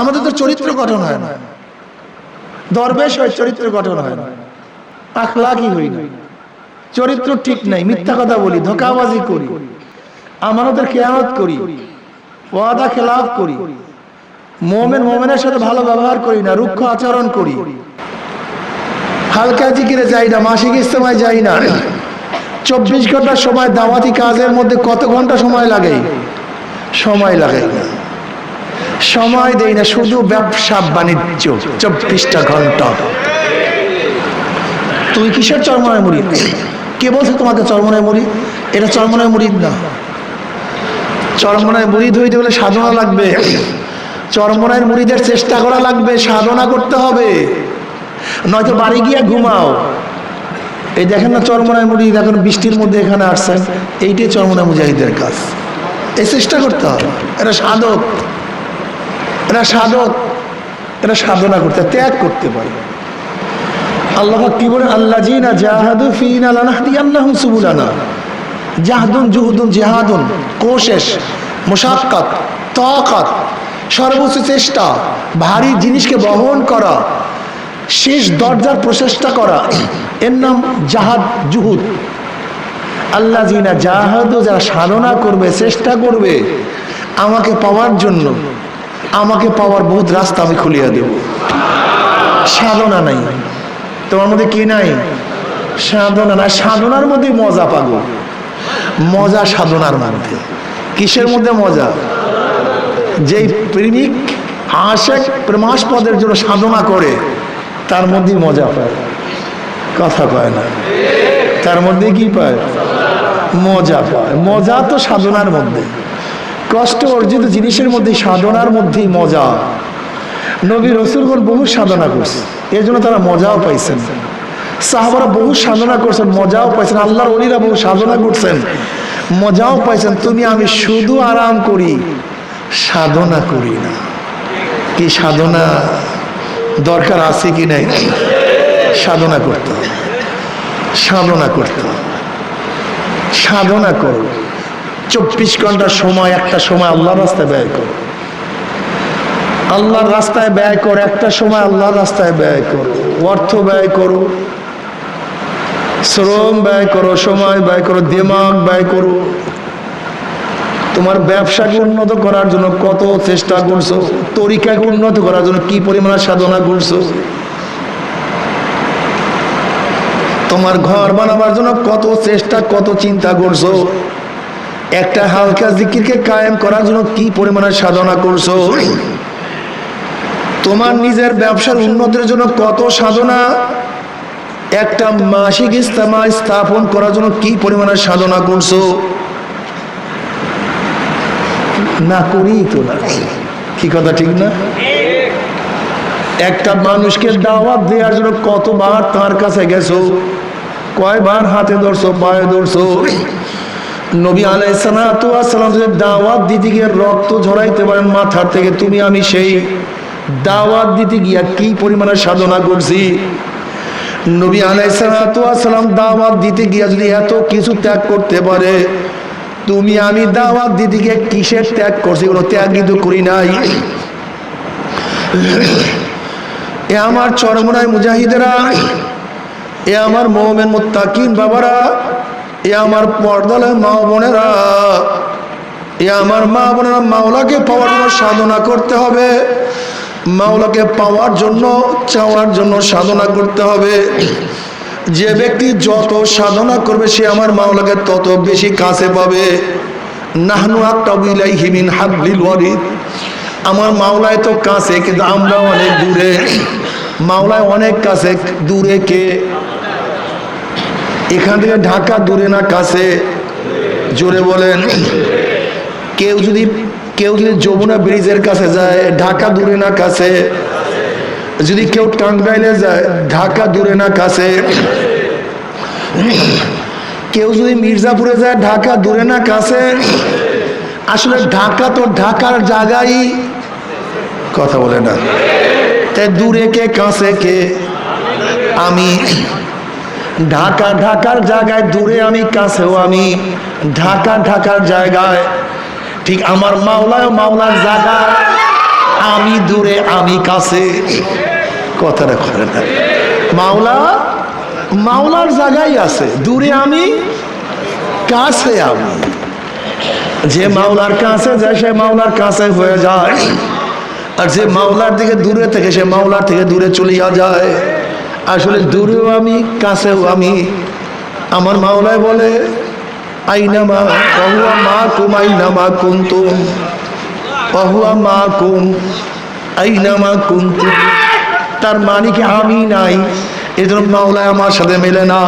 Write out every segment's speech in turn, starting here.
আমাদের তো চরিত্র গঠন হয় না। দরবেশ হয়, চরিত্র গঠন হয় না। আখলাকি হই না। চরিত্র ঠিক নাই, মিথ্যা কথা বলি, ধোকাবাজি করি। আমানতের খেয়ানত করি, ওয়াদা খেলাফ করি। মোমেন মোমেনের সাথে ভালো ব্যবহার করি না, রুক্ষ আচরণ করি। হালকা জিকিরে যাই না, মাসিক ইস্তেমায় যাই না। চব্বিশ ঘণ্টা সময় দাওয়াতি কাজের মধ্যে কত ঘণ্টা সময় লাগে? সময় লাগে না। সময় দেই না, শুধু ব্যবসা বাণিজ্য, চব্বিশটা ঘণ্টা। তুমি কিসের চরমনায় মুড়ি কে বলছে তোমাকে চরমনায় মুড়ি এটা চরমনায় মুড়ি না। চরমনায় মুড়ি ধুইতে হলে সাধনা লাগবে। চরমনায় মুড়িদের চেষ্টা করা লাগবে, সাধনা করতে হবে। নয়তো বাড়ি গিয়ে ঘুমাও। এই দেখেন না চরমনায় মুড়ি এখন বৃষ্টির মধ্যে এখানে আসছেন। এইটাই চরমনায় মুজাহিদের কাজ। এই চেষ্টা করতে হবে। এটা সাধক। এটা সাধক এটা সাধনা করতে, ত্যাগ করতে পারে। আল্লাহ কি বলে আল্লাহ জিনা জাহাদু ফিনা জাহাদুন, জুহুদুন, জিহাদুন কোশেষ মুশাক্কাত, তাকাত, সর্বোচ্চ চেষ্টা, ভারী জিনিসকে বহন করা, শেষ দরজার প্রচেষ্টা করা। এর নাম জাহাদ, জুহুদ। আল্লাহ জিনা জাহাদু, যারা সাধনা করবে, চেষ্টা করবে, আমাকে পাওয়ার জন্য আমাকে পাওয়ার বহুত রাস্তা আমি খুলিয়া দেব। সাধনা নাই। তোমার মধ্যে কি নাই? সাধনা নাই। সাধনার মধ্যে মজা পাবো। মজা সাধনার মধ্যে। কিসের মধ্যে মজা? যেই প্রেমিক আশেক প্রেমাস্পদের জন্য সাধনা করে, তার মধ্যে মজা পায়। কথা পায় না। তার মধ্যে কি পায়? মজা পায়। মজা তো সাধনার মধ্যে। কষ্ট অর্জিত জিনিসের মধ্যে সাধনার মধ্যেই মজা। নবী রসুলগণ বহু সাধনা করছে এর জন্য তারা মজাও পাইছেন। সাহাবারা বহু সাধনা করছেন, মজাও পাইছেন, আল্লাহর অলিরা বহু সাধনা করছেন, মজাও পাইছেন। তুমি আমি শুধু আরাম করি, সাধনা করি না। কি সাধনা দরকার আছে কি নাই? সাধনা করতে। সাধনা করতে। সাধনা করো। চব্বিশ ঘণ্টা সময়, একটা সময় আল্লাহর রাস্তায় ব্যয় করো। আল্লাহর রাস্তায় ব্যয় করো, একটা সময় আল্লাহর রাস্তায় ব্যয় করো। অর্থ ব্যয় করো, শ্রম ব্যয় করো, সময় ব্যয় করো, দিমাগ ব্যয় করো। তোমার ব্যবসাকে উন্নত করার জন্য কত চেষ্টা করছ, তরিকাকে উন্নত করার জন্য কি পরিমাণে সাধনা করছ। তোমার ঘর বানাবার জন্য কত চেষ্টা, কত চিন্তা করছ। একটা হালকা জিকিরকে কায়েম করার জন্য কি পরিমাণে সাধনা করছ? তোমার নিজের ব্যবসার উন্নতির জন্য কত সাধনা? একটা মাসিক ইস্তেমা স্থাপন করার জন্য কি পরিমাণে সাধনা করছ? না করি তো না। কি কথা, ঠিক না? একটা মানুষকে দাওয়াত দেওয়ার জন্য কতবার তার কাছে গেছো? কয়বার হাতে ধরছো, পায়ে ধরছো? নবী আলাইসালাম যদি দাওয়াত দিতে গিয়ে রক্ত ঝরাইতে পারেন মাথার থেকে, তুমি আমি সেই দাওয়াত দিতে গিয়া কি পরিমাণে সাধনা করছি? নবী আলাইসালাম দাওয়াত দিতে গিয়া যদি এত কিছু ত্যাগ করতে পারে, তুমি আমি দাওয়াত দিতে গিয়ে কিসের ত্যাগ করছি? কোনো ত্যাগ কিন্তু করি নাই। এ আমার চরমনায় মুজাহিদেরা, এ আমার মোমেন মুত্তাকিন বাবারা এ আমার পর্দালে মা বোনেরা, এ আমার মা বোনেরা মাওলাকে পাওয়ার জন্য সাধনা করতে হবে। মাওলাকে পাওয়ার জন্য, চাওয়ার জন্য সাধনা করতে হবে। যে ব্যক্তি যত সাধনা করবে, সে আমার মাওলাকে তত বেশি কাছে পাবে। নাহনু আক্তাবিলাই হিমিন হাবলিল ওয়ারিদ আমার মাওলায় তো কাছে, কিন্তু আমরা অনেক দূরে। মাওলায় অনেক কাছে, দূরে কে? এখান থেকে ঢাকা দূরে না কাছে জোরে বলেন। কেউ যদি কেউ যদি যমুনা ব্রিজের কাছে যায়, ঢাকা দূরে না কাছে, যদি কেউ টাঙ্গাইলে যায়, ঢাকা দূরে না কাছে, কেউ যদি মির্জাপুরে যায়, ঢাকা দূরে না কাছে, আসলে ঢাকা তো ঢাকার জায়গায় কথা বলে না। তাই দূরে কে, কাছে কে, আমি ঢাকা ঢাকার জায়গায় দূরে আমি, কাছেও আমি, ঢাকা ঢাকার জায়গায়, ঠিক আমার মাওলায় মাওলার জায়গা আমি দূরে, আমি কাছে। কথাটা করে না। মাওলা, মাওলার জায়গায় আছে, দূরে আমি, কাছে আমি। যে মাওলার কাছে যায়, সে মাওলার কাছে হয়ে যায়। আর যে মাওলার দিকে দূরে থেকে, সে মাওলার থেকে দূরে চলিয়া যায়। আসলে দূরেও আমি, কাছেও আমি। আমার মাওলায় বলে, আইনামা অহুয়া মা কুম আইনামা কুন্তুম। মা কুম আইনামা কুন্তুম। তার মানে কি আমি নাই? এই জন্য মাওলায় আমার সাথে মেলে না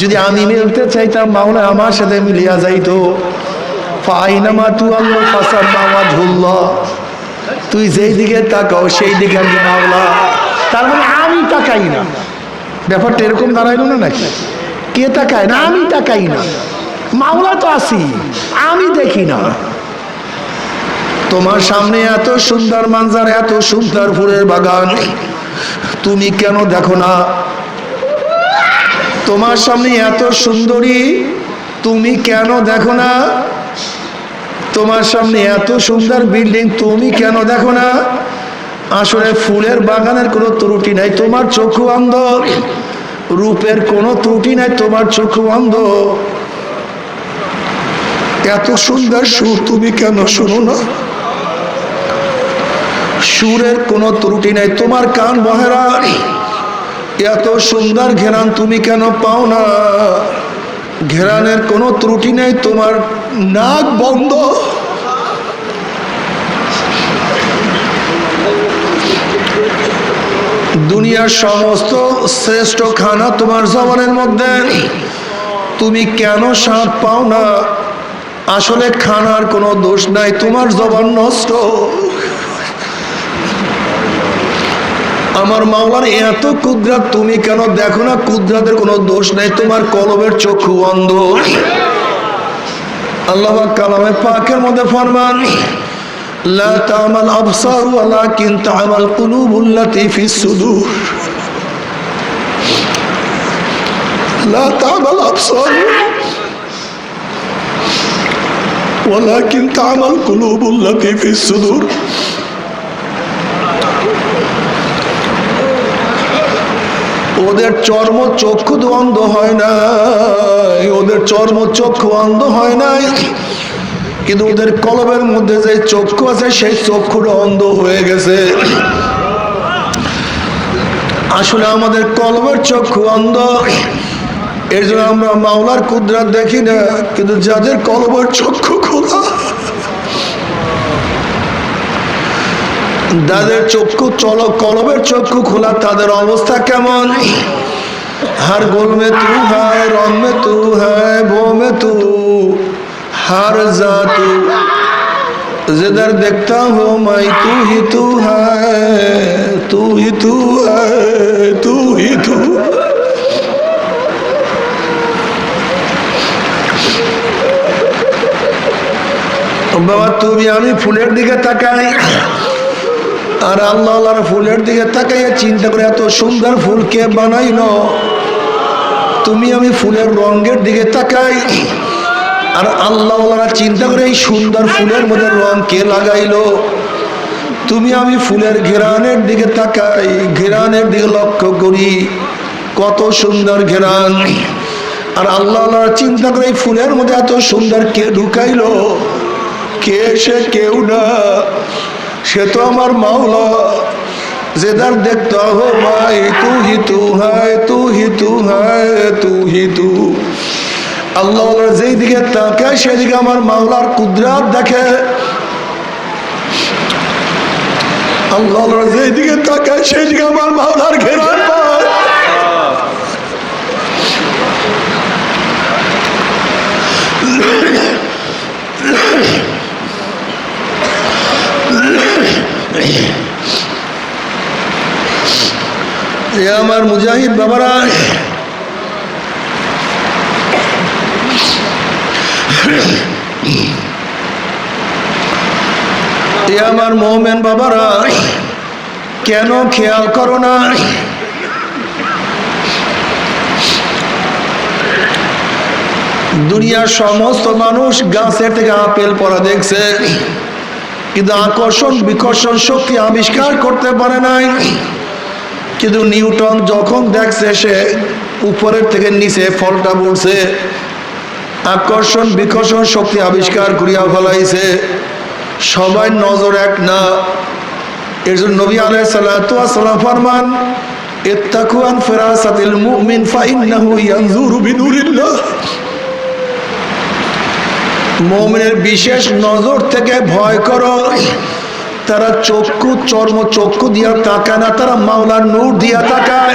যদি আমি মিলতে চাইতাম, মাওলায় আমার সাথে মিলিয়া যাইতো। ফাইনামা তু আল্লাহ ফাসার মামা ঝুল্লা তুই যেই দিকে তাকাও, সেই দিকে আমি মাওলা। তার মানে আমি তাকাই না। ব্যাপারটা এরকম দাঁড়াইলো না নাকি? কে তাকায় না? আমি তাকাই না। মাওলা তো আসি আমি দেখি না। তোমার সামনে এত সুন্দর মানজার, এত সুন্দর ফুলের বাগান। তুমি কেন দেখো না? তোমার সামনে এত সুন্দরী, তুমি কেন দেখো না? তোমার সামনে এত সুন্দর বিল্ডিং, তুমি কেন দেখো না? আসলে ফুলের বাগানের কোনো ত্রুটি নাই তোমার চক্ষু অন্ধ। রূপের কোনো ত্রুটি নাই তোমার চক্ষু অন্ধ। এত সুন্দর সুর তুমি কেন শোনো না? সুরের কোনো ত্রুটি নাই তোমার কান বহেরা এত সুন্দর ঘেরান তুমি কেন পাও না? ঘেরানের কোনো ত্রুটি নেই তোমার নাক বন্ধ। দুনিয়ার সমস্ত শ্রেষ্ঠ খানা তোমার জবানের মধ্যে। তুমি কেন স্বাদ পাও না? আসলে খানার কোনো দোষ নাই, তোমার জবান নষ্ট। আমার মাওলার এত কুদরাত, তুমি কেন দেখো না? কুদরাতের কোনো দোষ নাই, তোমার কলবের চক্ষু অন্ধ। আল্লাহ কালামে পাকের মধ্যে ফরমান। لا تعمى الأبصار ولكن تعمى القلوب التي في الصدور لا تعمى الأبصار ولكن تعمى القلوب التي في الصدور ওদের চর্ম চক্ষু তো অন্ধ হয় না ওদের চর্ম চক্ষু অন্ধ হয় নাই কিন্তু ওদের কলবের মধ্যে যে চক্ষু আছে, সেই চক্ষুটা অন্ধ হয়ে গেছে। আসলে আমাদের কলবের চক্ষু অন্ধ। এর জন্য আমরা মাওলার কুদ্রা দেখি না, কিন্তু যাদের কলবের চক্ষু খোলা। যাদের চক্ষু চল কলবের চক্ষু খোলা, তাদের অবস্থা কেমন? হার গোলমে তু হায়, রং তু হায় বোমে তু। हर जा तू जिधर देखता हूँ मैं तू ही तू है तू ही तू है तू ही तू বাবা তুমি আমি ফুলের দিকে তাকাই আর আল্লাহ আল্লাহর ফুলের দিকে তাকাইয়া চিন্তা করে এত সুন্দর ফুল কে বানাইলো তুমি আমি ফুলের রঙের দিকে তাকাই আর আল্লাহ চিন্তা করে এই সুন্দর ফুলের মধ্যে রং কে লাগাইলো? তুমি আমি ফুলের ঘেরানের দিকে তাকাই, ঘেরানের দিকে লক্ষ্য করি। কত সুন্দর ঘেরান। আর আল্লাহ চিন্তা করে এই ফুলের মধ্যে এত সুন্দর কে ঢুকাইলো? কে সে, কেউ না। সে তো আমার মাওলা। যেদার দেখতে হো মাই তু হি তু হায় তু হি তু হায় তু হি তু। আল্লাহ যেই দিকে তাকায় সেদিকে আমার মাওলার কুদরাত দেখে আল্লাহ যেই দিকে তাকায় সেদিকে আমার মাওলার ঘেরান পায় এ আমার মুজাহিদ বাবারা এ আমার মোমেন বাবারা, কেন খেয়াল করো না? দুনিয়ার সমস্ত মানুষ গাছের থেকে আপেল পড়া দেখছে, কিন্তু আকর্ষণ, বিকর্ষণ শক্তি আবিষ্কার করতে পারে নাই। কিন্তু নিউটন যখন দেখছে, সে উপরের থেকে নিচে ফলটা পড়ছে আকর্ষণ, বিকর্ষণ, শক্তি আবিষ্কার করিয়া ফেলাইছে। সবাই নজর এক না। এর জন্য নবী আলাইহিস সালাতু ওয়াস সালাম ফরমান বিশেষ নজর থেকে ভয় করো। তারা চক্ষু, চর্ম চক্ষু দিয়া তাকায় না, তারা মাওলার নূর দিয়া তাকায়।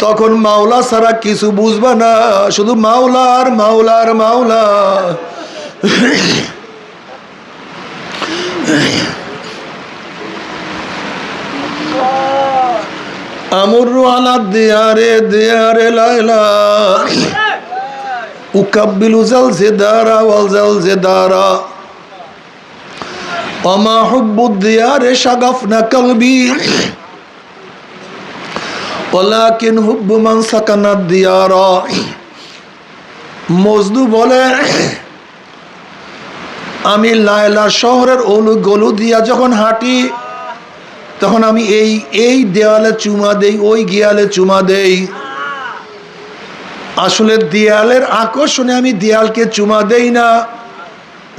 তখন মাওলা সারা কিছু বুঝবা না, শুধু মাওলার মাওলার মাওলা আমার আলা দেয়ারে দেয়ারে লাইলা উকাব্বিলু জালসে ওলাকিন হুব্বুমান সাকানা দিয়ার। মজদু বলে, আমি লায়লা শহরের অলু গলু দিয়া যখন হাঁটি, তখন আমি এই এই দেয়ালে চুমা দেই, ওই গিয়ালে চুমা দেই। আসলে দেয়ালের আকর্ষণে আমি দেয়ালকে চুমা দেই না।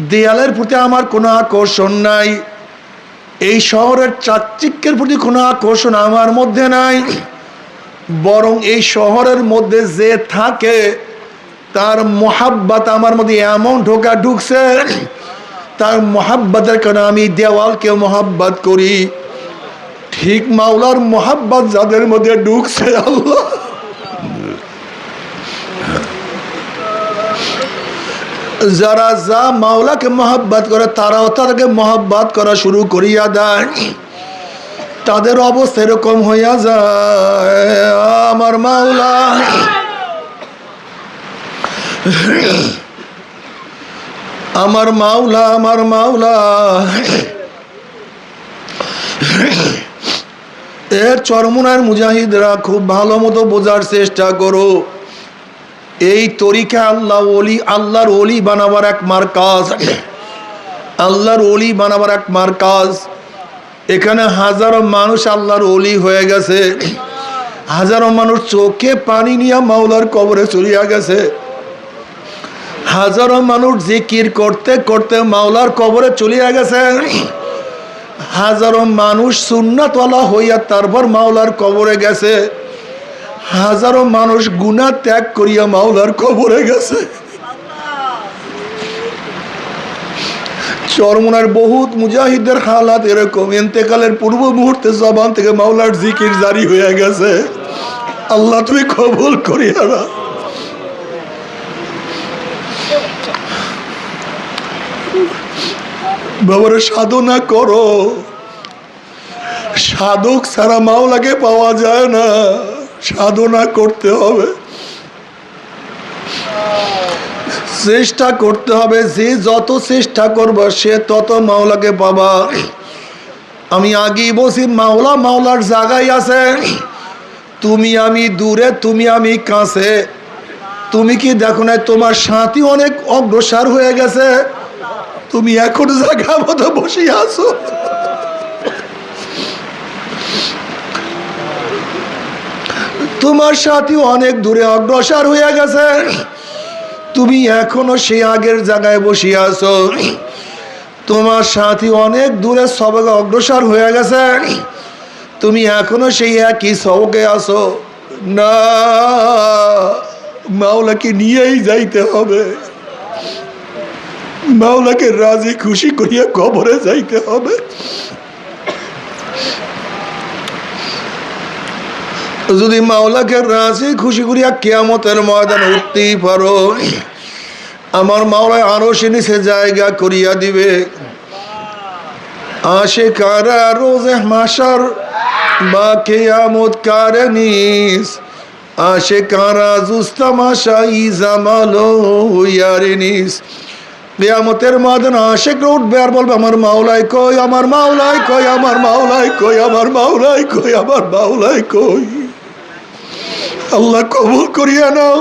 দেয়ালের প্রতি আমার কোনো আকর্ষণ নাই। এই শহরের চাকচিক্যের প্রতি কোনো আকর্ষণ আমার মধ্যে নাই। বরং এই শহরের মধ্যে যে থাকে, তার মহাব্বাত আমার মধ্যে এমন ঢোকা ঢুকছে, তার মহাব্বাতের কারণে আমি দেওয়ালকে মহাব্বাত করি। ঠিক মাওলার মহাব্বাত যাদের মধ্যে ঢুকছে, আল্লাহ। যারা যা মাওলাকে মহাব্বাত করে, তারাও তাদেরকে মহাব্বাত করা শুরু করিয়া দেয়। তাদের অবস্থা এরকম হইয়া যায়। আমার মাওলা। আমার মাওলা আমার মাওলা। এর চরমুনার মুজাহিদরা খুব ভালো মতো বোঝার চেষ্টা করো। এই তরিকা আল্লাহ অলি আল্লাহর অলি বানাবার এক মার কাজ আল্লাহর অলি বানাবার এক মার কাজ এখানে হাজারো মানুষ আল্লাহর অলি হয়ে গেছে। হাজারো মানুষ চোখে পানি নিয়ে মাওলার কবরে চলিয়া গেছে। হাজারো মানুষ জিকির করতে করতে মাওলার কবরে চলিয়া গেছে। হাজারো মানুষ সুন্নাতলা হইয়া তারপর মাওলার কবরে গেছে। হাজারো মানুষ গুণা ত্যাগ করিয়া মাওলার কবরে গেছে। চরমনার বহুত মুজাহিদের হালাত এরকম। এতেকালের পূর্ব মুহূর্তে জবান থেকে মাওলার জিকির জারি হয়ে গেছে। আল্লাহ তুমি কবুল করিয়া না। বাবারে, সাধনা করো। সাধক ছাড়া মাওলাকে পাওয়া যায় না। সাধনা করতে হবে। চেষ্টা করতে হবে, যে যত চেষ্টা করবে, সে তত মাওলাকে পাবা। আমি আগেই বসি মাওলা মাওলার জায়গায় আছে। তুমি আমি দূরে, তুমি আমি কাছে। তুমি কি দেখো না তোমার সাথী অনেক অগ্রসর হয়ে গেছে। তুমি এখন জায়গা মতো বসে আছো। তোমার সাথী অনেক দূরে অগ্রসর হয়ে গেছে। তুমি এখনও সেই আগের জায়গায় বসে আছো। তোমার সাথী অনেক দূরে সবকে অগ্রসর হয়ে গেছে। তুমি এখনও সেই একই সবকে আছো। না, মাওলাকে নিয়েই যাইতে হবে। মাওলাকে রাজি খুশি করিয়া কবরে যাইতে হবে। যদি মাওলাকে রাজি খুশি করিয়া কেয়ামতের ময়দানে উঠতেই পারো, আমার মাওলায় আরও সে নিচে জায়গা করিয়া দিবে। আশে কারা রোজে মাসার, বা কেয়ামত কারনিস আশে কারা জুস্তা মাসা ইজামালো ইয়ারিনিস কেয়ামতের ময়দান আশেক উঠবে আর বলবে, আমার মাওলাই কই, আমার মাওলাই কই, আমার মাওলাই কই, আমার মাওলাই কই, আমার মাওলাই কই। আল্লাহ কবুল করিয়া নাও।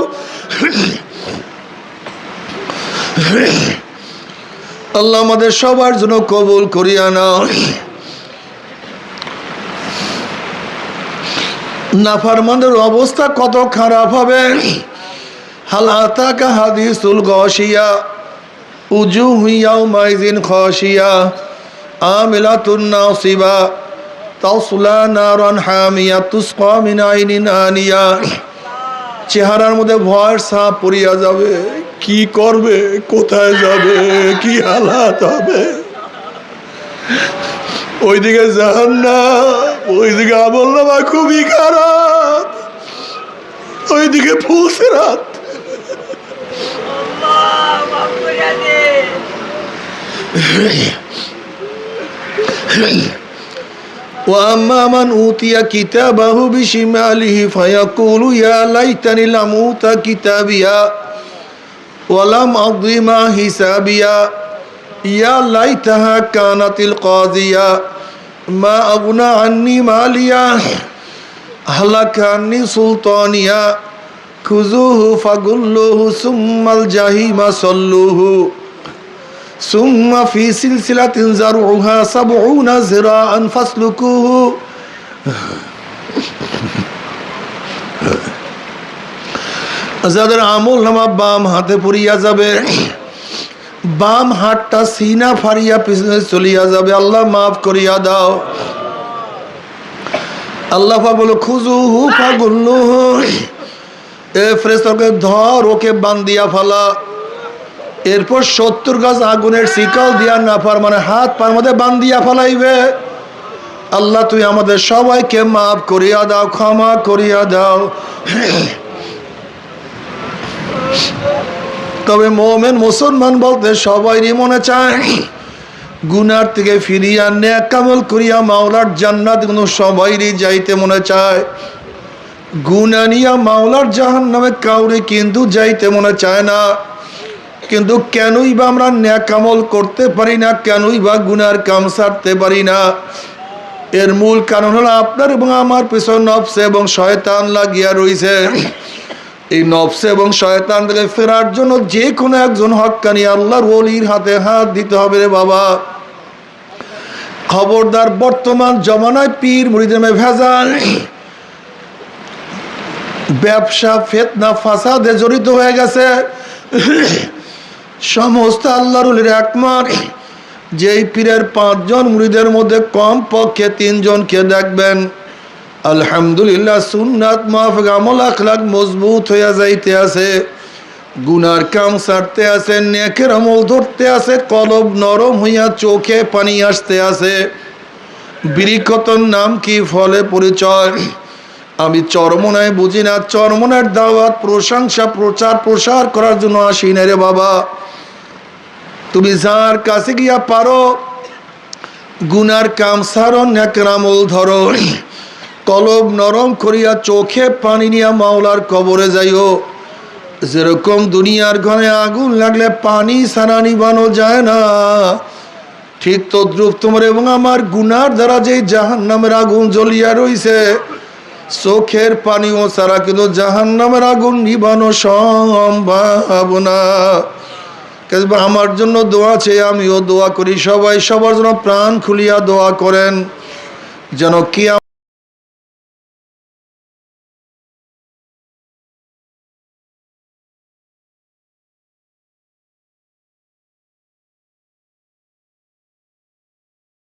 আল্লাহ আমাদের সবার জন্য কবুল করিয়া নাও। নাফারমানের অবস্থা কত খারাপ হবে। হালাতাকা হাদিসুল গসিয়া উজু হুইয়াও মাইজিন খসিয়া আমিলাতুন নাসিবা। হামিয়া চেহারার মধ্যে ভয়ের সাপ পড়িয়া যাবে। কি করবে? কোথায় যাবে? কি হালাত হবে? ওইদিকে যান না ওইদিকে আমল খুবই খারাপ। ওইদিকে ফুলছে রাত وأما من أوتي كتابه بشماله فيقول يا ليتني لم أوت كتابيا ولم أقض ما حسابيا يا ليتها كانت القاضية ما أغنى عني ماليا هلك عني سلطانيا خذوه فغلوه ثم الجحيم صلوه সুম্মা ফি সিলসিলা তিনজার উহা সাব উনা জেরা আনফাস লুকু যাদের আমল নামা বাম হাতে পড়িয়া যাবে, বাম হাতটা সিনা ফারিয়া পিছনে চলিয়া যাবে। আল্লাহ মাফ করিয়া দাও। আল্লাহ বলো খুজু হু ফাগুল্লু এ ফ্রেস ধর, ওকে বান্দিয়া ফালা। এরপর সত্তর গাছ আগুনের শিকল দিয়া নাফার মানে হাত পার মধ্যে বান্দিয়া ফেলাইবে। আল্লাহ, তুই আমাদের সবাইকে মাফ করিয়া দাও, ক্ষমা করিয়া দাও। তবে মোমেন মুসলমান বলতে সবাইরই মনে চায়, গুনার থেকে ফিরিয়া ন্যাক কামল করিয়া মাওলার জান্নাত কোনো সবাইরই যাইতে মনে চায়। গুনানিয়া মাওলার জাহান নামে কাউরে কিন্তু যাইতে মনে চায় না। কিন্তু কেনই বা আমরা ন্যাকামল করতে পারি না, কেনই বা গুনার কাম সারতে পারি না? এর মূল কারণ হলো আপনার এবং আমার পেছন নফসে এবং শয়তান লাগিয়া রয়েছে এই নফসে এবং শয়তান থেকে ফেরার জন্য যে কোনো একজন হক্কানি আল্লাহর ওলির হাতে হাত দিতে হবে রে বাবা। খবরদার বর্তমান জমানায় পীর মুড়িদেমে ভেজাল, ব্যবসা, ফেতনা, ফাসাদে জড়িত হয়ে গেছে। সমস্ত আল্লাহরুলের একমার যেই পীরের পাঁচজন মুড়িদের মধ্যে কম পক্ষে তিনজনকে দেখবেন, আলহামদুলিল্লাহ সুন্নাত মাহফিক আমল আখলাক মজবুত হইয়া যাইতে আছে, গুনার কাম সারতে আছে, নেকের আমল ধরতে আছে, কলব নরম হইয়া চোখে পানি আসতে আছে। বিরিকতন নাম কি ফলে পরিচয়? আমি চরমনায় বুঝি না, চরমনার দাওয়াত, প্রশংসা, প্রচার, প্রসার করার জন্য আসি না রে বাবা। তুমি যার কাছে গিয়া পারো, গুনার কাম সারণ ন্যাকরামল ধরো। কলব নরম করিয়া চোখে পানি নিয়া মাওলার কবরে যাইও। যেরকম দুনিয়ার ঘরে আগুন লাগলে পানি ছাড়া নিবানো যায় না। ঠিক তদ্রুপ তোমার এবং আমার গুনার দ্বারা যে জাহান নামের আগুন জ্বলিয়া রইছে চোখের পানিও ছাড়া কিন্তু জাহান নামের আগুন নিবানো সম্ভব না। আমার জন্য দোয়া চেয়ে আমিও দোয়া করি সবাই সবার জন্য প্রাণ খুলিয়া দোয়া করেন, যেন কি